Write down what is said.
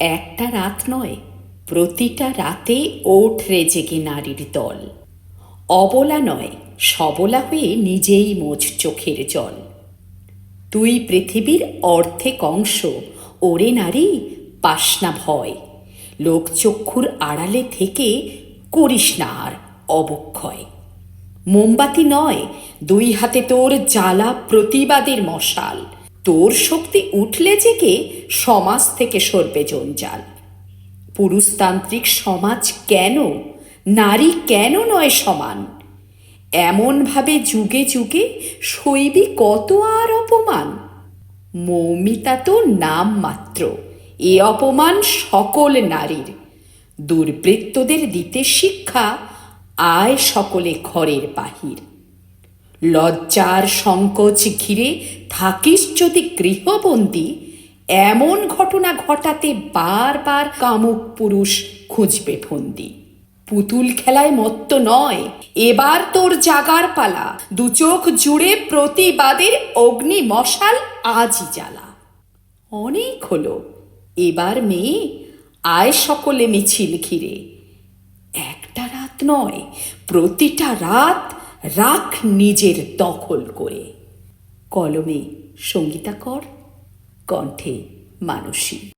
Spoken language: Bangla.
একটা রাত নয়, প্রতিটা রাতে ওঠ রে জেগে নারীর দল। অবলা নয়, সবলা হয়ে নিজেই মোজ চোখের জল। তুই পৃথিবীর অর্ধেক অংশ, ওরে নারী, পাস না ভয়। লোকচক্ষুর আড়ালে থেকে করিস না আর অবক্ষয়। মোমবাতি নয়, দুই হাতে তোর জ্বালা প্রতিবাদের মশাল। তোর শক্তি উঠলে জেগে সমাজ থেকে সরবে জঞ্জাল। পুরুষতান্ত্রিক সমাজ কেন? নারী কেন নয় সমান? এমনভাবে যুগে যুগে শৈবী কত আর অপমান? মৌমিতা তো নাম মাত্র, এ অপমান সকল নারীর। দুর্বৃত্তদের দিতে শিক্ষা আয় সকলে ঘরের বাহির। লজ্জার সংকোচ ঘিরে থাকিস যদি গৃহবন্দী, এমন ঘটনা ঘটাতে বারবার কামুক পুরুষ খুঁজবে ফন্দি। পুতুল খেলায় মত্ত নয়, এবার তোর জাগার পালা, দু চোখ জুড়ে প্রতিবাদের অগ্নি মশাল আজই জ্বালা। অনেক হলো, এবার মেয়ে, আয় সকলে মিছিল ঘিরে। একটা রাত নয়, প্রতিটা রাত রাখ নিজের দখল করে। কলমে সঙ্গীতাকর কণ্ঠে মানসী।